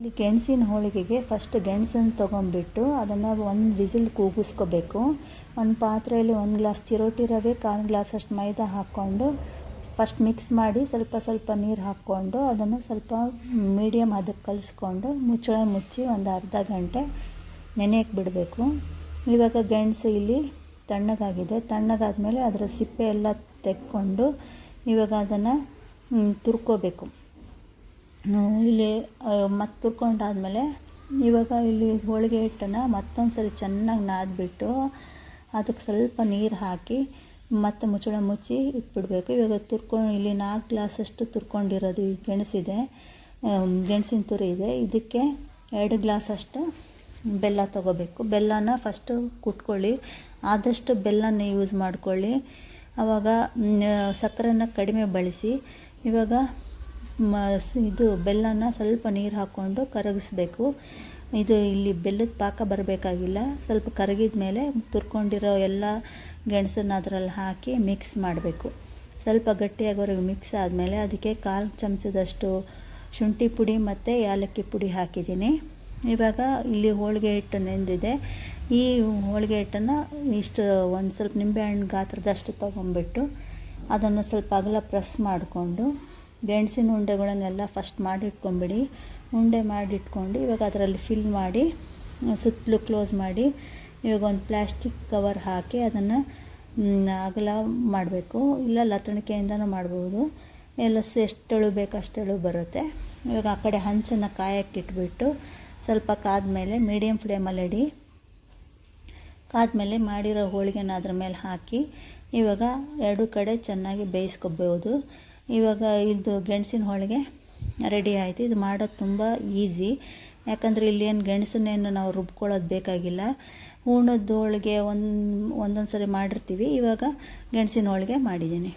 ಇಲ್ಲಿ ಗೆಣಸಿನ ಹೋಳಿಗೆಗೆ ಫಸ್ಟ್ ಗೆಣಸನ್ನು ತೊಗೊಂಡ್ಬಿಟ್ಟು ಅದನ್ನು ಒಂದು ವಿಸಿಲ್ ಕೂಗಿಸ್ಕೋಬೇಕು. ಒಂದು ಪಾತ್ರೆಯಲ್ಲಿ ಒಂದು ಗ್ಲಾಸ್ ಚಿರೋಟಿ ರವೆ, ಕಾಲು ಗ್ಲಾಸಷ್ಟು ಮೈದಾ ಹಾಕ್ಕೊಂಡು ಫಸ್ಟ್ ಮಿಕ್ಸ್ ಮಾಡಿ ಸ್ವಲ್ಪ ಸ್ವಲ್ಪ ನೀರು ಹಾಕ್ಕೊಂಡು ಅದನ್ನು ಸ್ವಲ್ಪ ಮೀಡಿಯಮ್ ಅದಕ್ಕೆ ಕಲಿಸ್ಕೊಂಡು ಮುಚ್ಚಳ ಮುಚ್ಚಿ ಒಂದು ಅರ್ಧ ಗಂಟೆ ನೆನೆಯಕ್ಕೆ ಬಿಡಬೇಕು. ಇವಾಗ ಗೆಣಸು ಇಲ್ಲಿ ತಣ್ಣಗಾಗಿದೆ. ತಣ್ಣಗಾದಮೇಲೆ ಅದರ ಸಿಪ್ಪೆ ಎಲ್ಲ ತೆಕ್ಕೊಂಡು ಇವಾಗ ಅದನ್ನು ತುರ್ಕೋಬೇಕು. ಇಲ್ಲಿ ಮತ್ತು ತುರ್ಕೊಂಡಾದ್ಮೇಲೆ ಇವಾಗ ಇಲ್ಲಿ ಹೋಳಿಗೆ ಹಿಟ್ಟನ್ನು ಮತ್ತೊಂದು ಸರಿ ಚೆನ್ನಾಗಿ ನಾದ್ಬಿಟ್ಟು ಅದಕ್ಕೆ ಸ್ವಲ್ಪ ನೀರು ಹಾಕಿ ಮತ್ತೆ ಮುಚ್ಚಳ ಮುಚ್ಚಿ ಇಟ್ಬಿಡಬೇಕು. ಇವಾಗ ತುರ್ಕೊಂಡು ಇಲ್ಲಿ ನಾಲ್ಕು ಗ್ಲಾಸಷ್ಟು ತುರ್ಕೊಂಡಿರೋದು ಈ ಗೆಣಸಿದೆ. ಗೆಣಸಿನ ತುರಿ ಇದೆ. ಇದಕ್ಕೆ ಎರಡು ಗ್ಲಾಸಷ್ಟು ಬೆಲ್ಲ ತೊಗೋಬೇಕು. ಬೆಲ್ಲನ ಫಸ್ಟು ಕುಟ್ಕೊಳ್ಳಿ. ಆದಷ್ಟು ಬೆಲ್ಲನ ಯೂಸ್ ಮಾಡ್ಕೊಳ್ಳಿ. ಆವಾಗ ಸಕ್ಕರೆನ ಕಡಿಮೆ ಬಳಸಿ ಇವಾಗ ಮ ಇದು ಬೆಲ್ಲನ ಸ್ವಲ್ಪ ನೀರು ಹಾಕ್ಕೊಂಡು ಕರಗಿಸ್ಬೇಕು. ಇದು ಇಲ್ಲಿ ಬೆಲ್ಲದ ಪಾಕ ಬರಬೇಕಾಗಿಲ್ಲ. ಸ್ವಲ್ಪ ಕರಗಿದ ಮೇಲೆ ತುರ್ಕೊಂಡಿರೋ ಎಲ್ಲ ಗೆಣಸನ್ನ ಅದರಲ್ಲಿ ಹಾಕಿ ಮಿಕ್ಸ್ ಮಾಡಬೇಕು. ಸ್ವಲ್ಪ ಗಟ್ಟಿಯಾಗೋರಿಗೆ ಮಿಕ್ಸ್ ಆದಮೇಲೆ ಅದಕ್ಕೆ ಕಾಲು ಚಮಚದಷ್ಟು ಶುಂಠಿ ಪುಡಿ ಮತ್ತು ಏಲಕ್ಕಿ ಪುಡಿ ಹಾಕಿದ್ದೀನಿ. ಇವಾಗ ಇಲ್ಲಿ ಹೋಳಿಗೆ ಹಿಟ್ಟು ನೆಂದಿದೆ. ಈ ಹೋಳಿಗೆ ಹಿಟ್ಟನ್ನು ಇಷ್ಟು ಒಂದು ಸ್ವಲ್ಪ ನಿಂಬೆಹಣ್ಣು ಗಾತ್ರದಷ್ಟು ತೊಗೊಂಬಿಟ್ಟು ಅದನ್ನು ಸ್ವಲ್ಪ ಅಗಲ ಪ್ರೆಸ್ ಮಾಡಿಕೊಂಡು ಗೆಣಸಿನ ಉಂಡೆಗಳನ್ನೆಲ್ಲ ಫಸ್ಟ್ ಮಾಡಿಟ್ಕೊಂಬಿಡಿ, ಉಂಡೆ ಮಾಡಿಟ್ಕೊಂಡು ಇವಾಗ ಅದರಲ್ಲಿ ಫಿಲ್ ಮಾಡಿ ಸುತ್ತಲೂ ಕ್ಲೋಸ್ ಮಾಡಿ, ಇವಾಗ ಒಂದು ಪ್ಲ್ಯಾಸ್ಟಿಕ್ ಕವರ್ ಹಾಕಿ ಅದನ್ನು ಅಗಲ ಮಾಡಬೇಕು. ಇಲ್ಲ ಲತಣಿಕೆಯಿಂದನೂ ಮಾಡ್ಬೋದು. ಎಲ್ಲ ಎಷ್ಟಳು ಬೇಕು ಅಷ್ಟಳು ಬರುತ್ತೆ. ಇವಾಗ ಆ ಕಡೆ ಹಂಚನ್ನು ಕಾಯಕ್ಕಿಟ್ಬಿಟ್ಟು ಸ್ವಲ್ಪ ಕಾದ್ಮೇಲೆ ಮೀಡಿಯಮ್ ಫ್ಲೇಮಲ್ಲಿ ಇಡಿ ಕಾದ್ಮೇಲೆ ಮಾಡಿರೋ ಹೋಳಿಗೆನ ಅದ್ರ ಮೇಲೆ ಹಾಕಿ ಇವಾಗ ಎರಡು ಕಡೆ ಚೆನ್ನಾಗಿ ಬೇಯಿಸ್ಕೊಬೋದು. ಇವಾಗ ಇದು ಗೆಣಸಿನ ಹೋಳಿಗೆ ರೆಡಿ ಆಯಿತು. ಇದು ಮಾಡೋದು ತುಂಬ ಈಸಿ. ಯಾಕಂದರೆ ಇಲ್ಲೇನು ಗೆಣಸನ್ನೇನು ನಾವು ರುಬ್ಕೊಳ್ಳೋದು ಬೇಕಾಗಿಲ್ಲ. ಹೂರ್ಣದ ಹೋಳಿಗೆ ಒಂದು ಒಂದೊಂದು ಸರಿ ಮಾಡಿರ್ತೀವಿ. ಇವಾಗ ಗೆಣಸಿನ ಹೋಳಿಗೆ ಮಾಡಿದ್ದೀನಿ.